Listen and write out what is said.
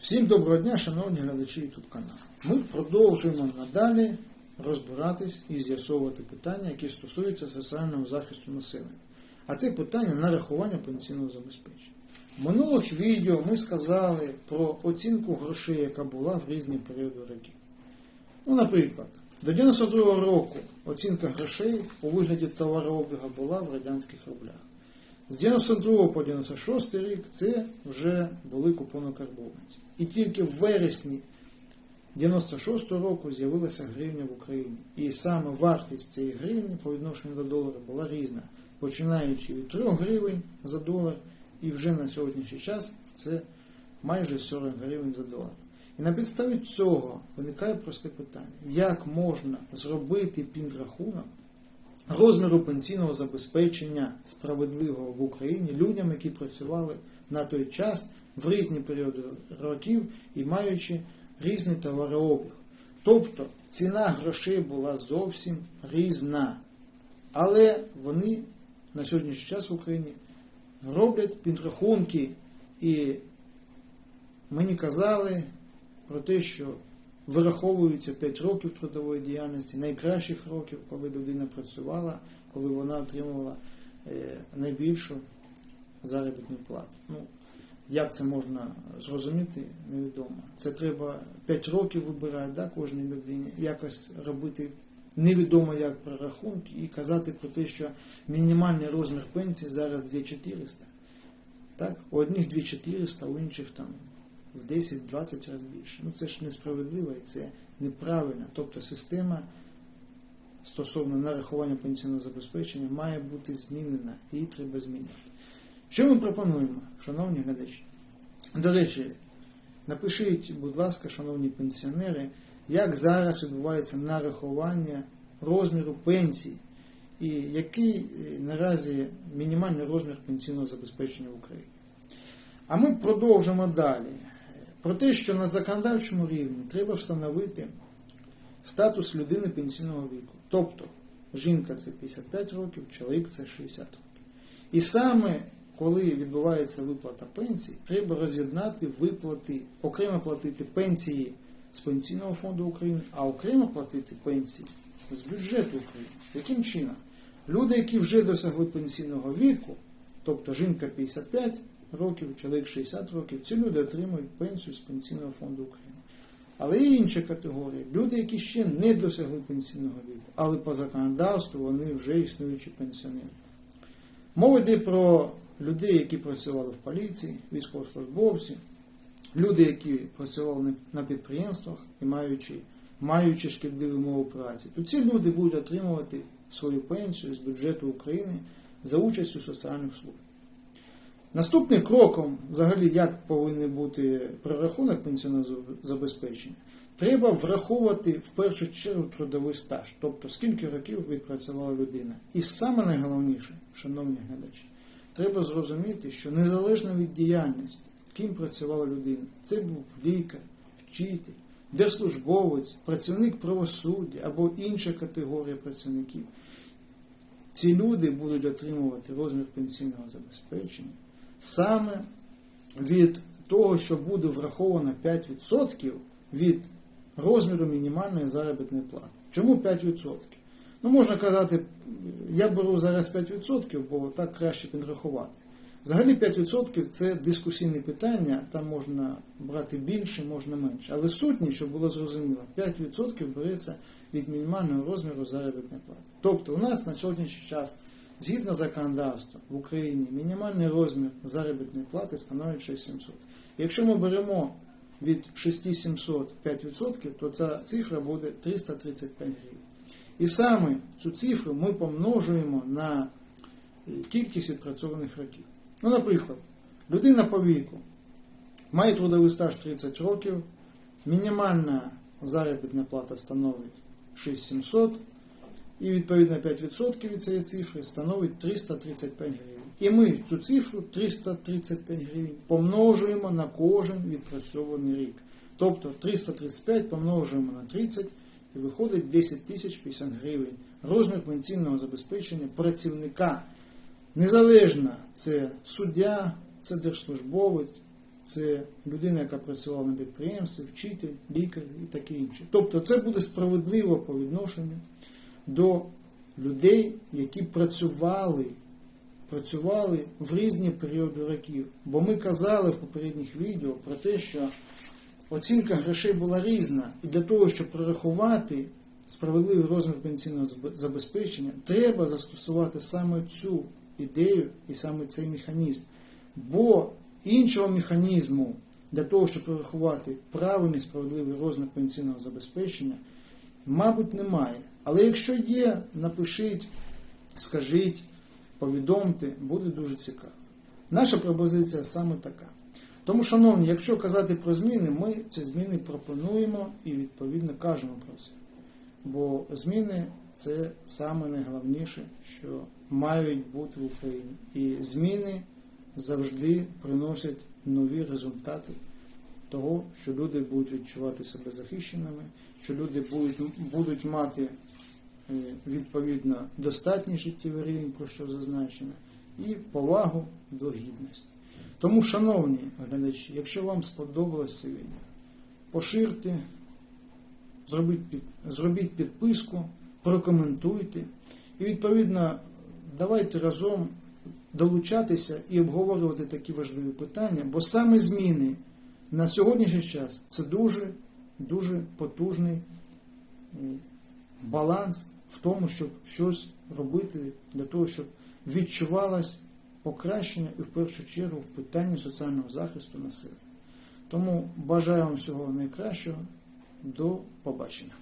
Всім доброго дня, шановні глядачі YouTube каналу. Ми продовжуємо надалі розбиратись і з'ясовувати питання, які стосуються соціального захисту населення. А це питання нарахування пенсійного забезпечення. В минулих відео ми сказали про оцінку грошей, яка була в різні періоди років. Ну, наприклад, до 92-го року оцінка грошей у вигляді товарообігу була в радянських рублях. З 92 по 96 рік це вже були купонокарбованці. І тільки в вересні 96 року з'явилася гривня в Україні. І саме вартість цієї гривні по відношенню до долара була різна, починаючи від 3 гривень за долар, і вже на сьогоднішній час це майже 40 гривень за долар. І на підставі цього виникає просте питання: як можна зробити підрахунок розміру пенсійного забезпечення справедливого в Україні людям, які працювали на той час в різні періоди років і маючи різний товарообіг. Тобто ціна грошей була зовсім різна. Але вони на сьогоднішній час в Україні роблять підрахунки і мені казали про те, що вираховується 5 років трудової діяльності, найкращих років, коли людина працювала, коли вона отримувала е, найбільшу заробітну плату. Ну, як це можна зрозуміти, невідомо. Це треба 5 років вибирати да, кожній людині, якось робити невідомо як прорахунки і казати про те, що мінімальний розмір пенсії зараз 2400. Так? У одних 2400, у інших там в 10-20 разів більше. Ну це ж несправедливо і це неправильно. Тобто система стосовно нарахування пенсійного забезпечення має бути змінена, її треба змінювати. Що ми пропонуємо, шановні глядачі? До речі, напишіть, будь ласка, шановні пенсіонери, як зараз відбувається нарахування розміру пенсії і який е, наразі мінімальний розмір пенсійного забезпечення в Україні. А ми продовжимо далі. Про те, що на законодавчому рівні треба встановити статус людини пенсійного віку. Тобто жінка це 55 років, чоловік це 60 років. І саме коли відбувається виплата пенсії, треба роз'єднати виплати, окремо платити пенсії з Пенсійного фонду України, а окремо платити пенсії з бюджету України. Яким чином? Люди, які вже досягли пенсійного віку, тобто жінка 55 років, чоловік 60 років, ці люди отримують пенсію з Пенсійного фонду України. Але є інша категорія. Люди, які ще не досягли пенсійного віку, але по законодавству вони вже існуючі пенсіонери. Мова йде про людей, які працювали в поліції, військовослужбовці, люди, які працювали на підприємствах і маючи, маючи шкідливі умови праці, то ці люди будуть отримувати свою пенсію з бюджету України за участю соціальних служб. Наступним кроком, взагалі, як повинен бути прорахунок пенсійного забезпечення, треба враховувати в першу чергу трудовий стаж, тобто скільки років відпрацювала людина. І саме найголовніше, шановні глядачі, треба зрозуміти, що незалежно від діяльності, ким працювала людина, це був лікар, вчитель, держслужбовець, працівник правосуддя або інша категорія працівників. Ці люди будуть отримувати розмір пенсійного забезпечення саме від того, що буде враховано 5% від розміру мінімальної заробітної плати. Чому 5%? Ну, можна казати, я беру зараз 5%, бо так краще підрахувати. Взагалі 5% це дискусійне питання, там можна брати більше, можна менше. Але сутні, щоб було зрозуміло, 5% береться від мінімального розміру заробітної плати. Тобто у нас на сьогоднішній час, згідно законодавства в Україні, мінімальний розмір заробітної плати становить 6700. Якщо ми беремо від 6700 5%, то ця цифра буде 335 гривень. І саме цю цифру ми помножуємо на кількість відпрацьованих років. Ну, наприклад, людина по віку має трудовий стаж 30 років, мінімальна заробітна плата становить 6700, і відповідно 5% від цієї цифри становить 335 гривень. І ми цю цифру 335 гривень помножуємо на кожен відпрацьований рік. Тобто 335 помножуємо на 30 і виходить 10 тисяч 50 гривень. Розмір пенсійного забезпечення працівника. Незалежно, це суддя, це держслужбовець, це людина, яка працювала на підприємстві, вчитель, лікар і таке інше. Тобто це буде справедливо по відношенню до людей, які працювали, працювали в різні періоди років. Бо ми казали в попередніх відео про те, що оцінка грошей була різна, і для того, щоб прорахувати справедливий розмір пенсійного забезпечення, треба застосувати саме цю ідею і саме цей механізм. Бо іншого механізму для того, щоб прорахувати правильний справедливий розмір пенсійного забезпечення, мабуть, немає. Але якщо є, напишіть, скажіть, повідомте, буде дуже цікаво. Наша пропозиція саме така. Тому, шановні, якщо казати про зміни, ми ці зміни пропонуємо і відповідно кажемо про це. Бо зміни це саме найголовніше, що мають бути в Україні. І зміни завжди приносять нові результати того, що люди будуть відчувати себе захищеними, що люди будуть, будуть мати е, відповідно достатній життєвий рівень, про що зазначено, і повагу до гідності. Тому, шановні глядачі, якщо вам сподобалося це відео, поширте, зробіть, під, зробіть підписку, прокоментуйте і відповідно давайте разом долучатися і обговорювати такі важливі питання, бо саме зміни на сьогоднішній час це дуже дуже потужний е, баланс в тому, щоб щось робити для того, щоб відчувалось покращення і в першу чергу в питанні соціального захисту населення. Тому бажаю вам всього найкращого. До побачення.